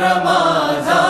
Maharashtra